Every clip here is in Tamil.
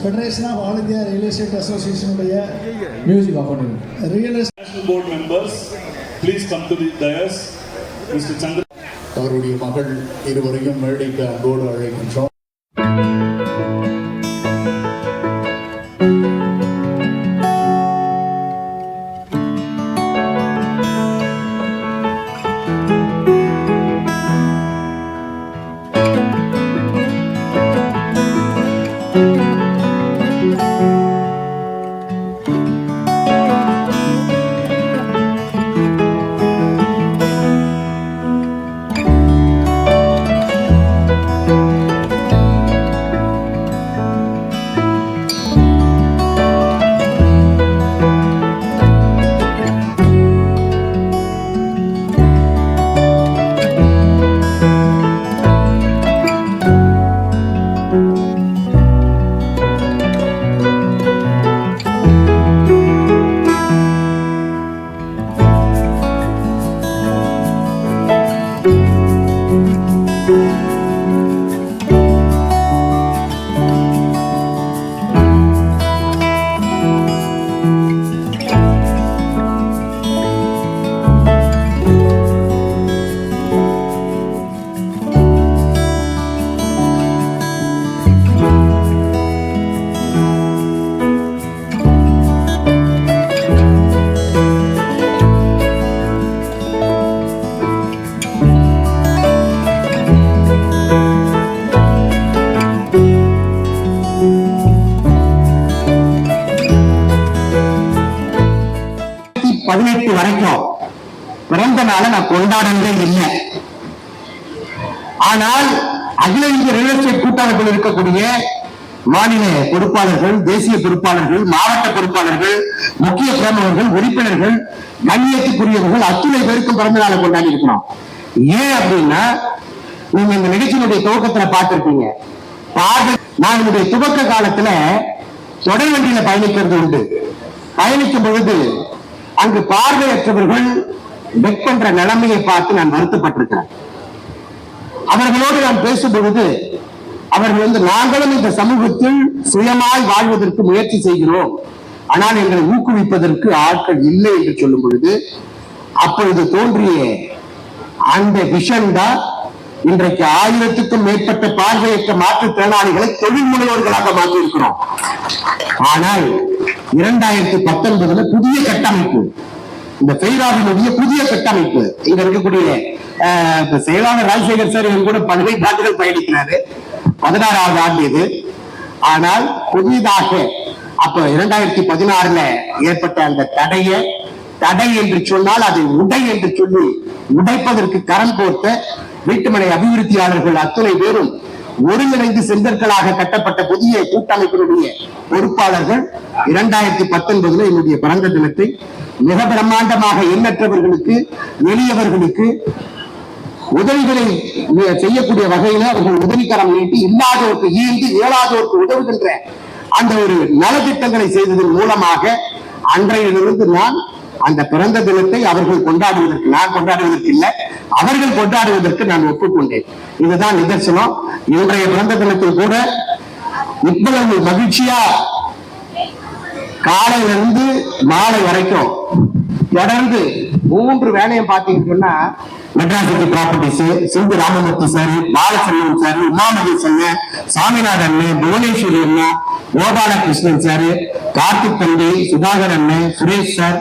Federation of all India real estate அசோசியேஷனுடைய music of பண்ணுங்க real estate National Board members, please come to the dais. Mr. அவருடைய மகள் இருவரையும் மேடைக்கு அன்போடு அழைக்கின்றோம். பதினெட்டு வரைக்கும். பிறந்த நாளை நான் கொண்டாடவே இல்லை. ஆனால் அகில இந்திய ரியல் எஸ்டேட் கூட்டமைப்பில் இருக்கக்கூடிய மாநில பொறுப்பாளர்கள் தேசிய பொறுப்பாளர்கள் மாவட்ட பொறுப்பாளர்கள் முக்கிய பிரமுகர்கள் உறுப்பினர்கள் கண்ணியத்துக்குரியவர்கள் அத்துணை பேருக்கும் பிறந்த நாளை கொண்டாடி இருக்கணும். ஏன் அப்படின்னா நீங்க இந்த நிகழ்ச்சியினுடைய துவக்கத்துல பார்த்திருப்பீங்க. பார்த்து நான் என்னுடைய துவக்க காலத்துல தொடர் வண்டியில பயணிக்கிறது உண்டு. பயணிக்கும் பொழுது அங்கு பார்வையற்றவர்கள் பெக் பண்ற நிலைமையை பார்த்து நான் வருத்தப்பட்டிருக்கிறேன். அவர்களோடு நான் பேசும் பொழுது அவர்கள் வந்து நாங்களும் இந்த சமூகத்தில் சுயமாய் வாழ்வதற்கு முயற்சி செய்கிறோம். ஆனால் எங்களை ஊக்குவிப்பதற்கு ஆட்கள் இல்லை என்று சொல்லும் பொழுது அப்பொழுது தோன்றிய அந்த விஷன் தான் இன்றைக்கு ஆயிரத்துக்கும் மேற்பட்ட பார்வையற்ற மாற்றுத்திறனாளிகளை தொழில் முனைவோர்களாக மாற்றியிருக்கிறோம். ஆனால் இரண்டாயிரத்தி பத்தொன்பதுல புதிய கட்டமைப்பு இந்த பெய்ராவினுடைய புதிய கட்டமைப்பு இங்க இருக்கக்கூடிய செயலாளர் ராஜசேகர் சார் இவங்க கூட பல்வேறு ஆண்டுகள் பயணிக்கிறாரு. பதினாறாவது ஆண்டு இது. ஆனால் புதிதாக அப்ப இரண்டாயிரத்தி பதினாறுல ஏற்பட்ட அந்த தடையை தடை என்று சொன்னால் அதை உடை என்று சொல்லி உடைப்பதற்கு கரம் கோர்த்த வீட்டுமனை அபிவிருத்தியாளர்கள் அத்துணை பேரும் ஒருங்கிணைந்து செங்கற்களாக கட்டப்பட்ட புதிய கூட்டமைப்பினுடைய பொறுப்பாளர்கள் இரண்டாயிரத்தி பத்தொன்பதுல என்னுடைய பிறந்த தினத்தை மிக பிரம்மாண்டமாக எண்ணற்றவர்களுக்கு எளியவர்களுக்கு உதவிகளை செய்யக்கூடிய வகையில அவர்கள் உதவிக்கரம் நீட்டி இல்லாதோருக்கு ஈந்து இயலாதோருக்கு உதவுகின்ற அந்த ஒரு நலத்திட்டங்களை செய்ததன் மூலமாக அன்றையிலிருந்து நான் அந்த பிறந்த தினத்தை அவர்கள் கொண்டாடுவதற்கு நான் கொண்டாடுவதற்கு இல்லை அவர்கள் கொண்டாடுவதற்கு நான் ஒப்புக்கொண்டேன். இதுதான் நிதர்சனம். இன்றைய பிறந்த தினத்தில் கூட இவ்வளவு மகிழ்ச்சியா காலையிலிருந்து மாலை வரைக்கும் தொடர்ந்து மூன்று வேலையும் பார்த்தீங்கன்னா Madras city properties Sindhu Ramamurthy sir Balachandran sir Umamaheshan Saminathan Bhuvaneswari அண்ணா கோபாலகிருஷ்ணன் சார் கார்த்திக் தம்பி சுதாகர் அண்ணன் சுரேஷ் சார்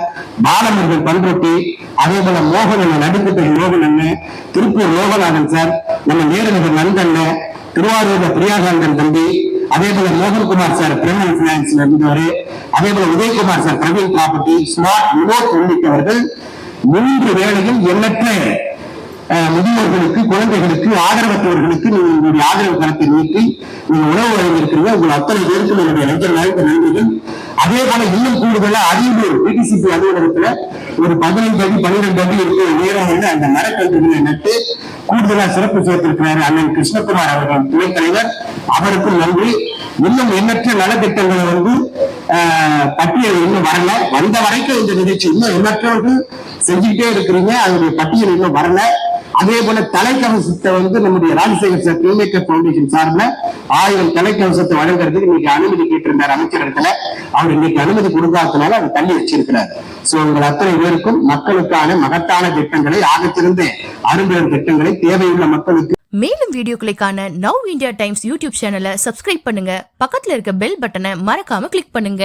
பாலமுருகன் பண்ருட்டி அதே போல மோகன் அண்ணன் நடுக்குப்பேரி மோகன் அண்ணன் திருப்பூர் லோகநாதன் சார் நம்ம நேருநகர் நந்தண்ணன் திருவாரூர் பிரியாகாந்தன் தம்பி அதே போல மோகன்குமார் சார் பிரேமன் பினான்ஸ்ல இருந்தவர் அதே போல Udayakumar sir Praveen property smart Vinod உள்ளிட்டவர்கள் மூன்று வேளையில் எண்ணற்ற. முதியோர்களுக்கு குழந்தைகளுக்கு ஆதரவற்றவர்களுக்கு நீங்கள் உங்களுடைய ஆதரவு கரத்தை நீட்டி நீங்கள் உணவு வழங்கியிருக்கிறீங்க உங்கள் அத்தனை பேருக்கும் என்னுடைய நெஞ்ச நாய்க்கு நன்றிகள். அதே போல இன்னும் கூடுதலா அரியலூர் பிடிசிபி அலுவலகத்துல ஒரு பதினைந்து அடி பன்னிரெண்டு அடி இருக்கிற உயரம் வந்து அந்த மரக்கன்றுகளை நட்டு கூடுதலா சிறப்பு சேர்த்திருக்கிறாரு அண்ணன் கிருஷ்ணகுமார் அவர்கள் துணைத் தலைவர். அவருக்கும் நன்றி. இன்னும் எண்ணற்ற நலத்திட்டங்களை வந்து ஆஹ், பட்டியல் இன்னும் வரல. வந்த வரைக்கும் இந்த நிகழ்ச்சி இன்னும் எண்ணற்றவர்கள் செஞ்சுக்கிட்டே இருக்கிறீங்க. அதனுடைய பட்டியல் இன்னும் வரல. அதே போல தலைக்கவசத்தை வந்து நம்முடைய ராஜசேகர் சார் கிளீமேக்கர் பவுண்டேஷன் சார்பில் ஆயிரம் தலைக்கவசத்தை வழங்குறதுக்கு இன்னைக்கு அனுமதி கேட்டிருந்தார் அமைச்சர் இடத்துல. அவர் இன்னைக்கு அனுமதி கொடுக்காததுனால அவர் தள்ளி வச்சிருக்கிறார். சோ உங்கள் அத்தனை பேருக்கும் மக்களுக்கான மகத்தான திட்டங்களை ஆகச்சிறந்த அரும்பெரும் திட்டங்களை தேவையுள்ள மக்களுக்கு மேலும் வீடியோக்களை காண நவ் இந்தியா டைம்ஸ் யூடியூப் சேனலை சப்ஸ்கிரைப் பண்ணுங்க. பக்கத்துல இருக்க பெல் பட்டனை மறக்காம கிளிக் பண்ணுங்க.